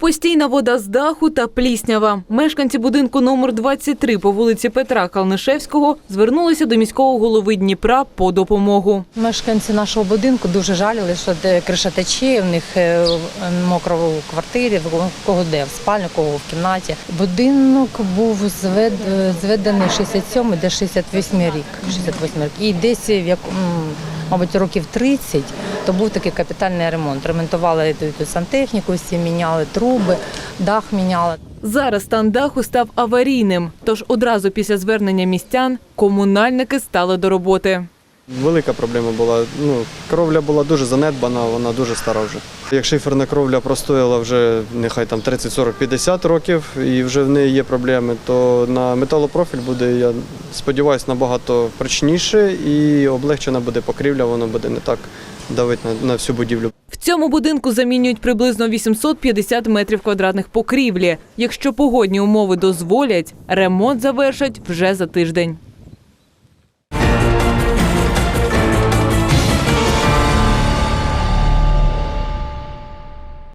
Постійна вода з даху та пліснява. Мешканці будинку номер 23 по вулиці Петра Калнишевського звернулися до міського голови Дніпра по допомогу. Мешканці нашого будинку дуже жаліли, що криша тече, у них е, мокро в квартирі, в кого де, в спальні, кого в кімнаті. Будинок був звед, зведений 67 до 68 рік. 68 рік. І десь, в як, м, мабуть, років 30, то був такий капітальний ремонт. Ремонтували ту- сантехніку, всі міняли труби, дах міняли. Зараз стан даху став аварійним, тож одразу після звернення містян комунальники стали до роботи. Велика проблема була. Ну, кровля була дуже занедбана, вона дуже стара вже. Як шиферна кровля простояла вже нехай там 30, 40, 50 років і вже в неї є проблеми, то на металопрофіль буде, я сподіваюся, набагато прочніше і облегчена буде покрівля, воно буде не так давити на, на всю будівлю. В цьому будинку замінюють приблизно 850 метрів квадратних покрівлі. Якщо погодні умови дозволять, ремонт завершать вже за тиждень.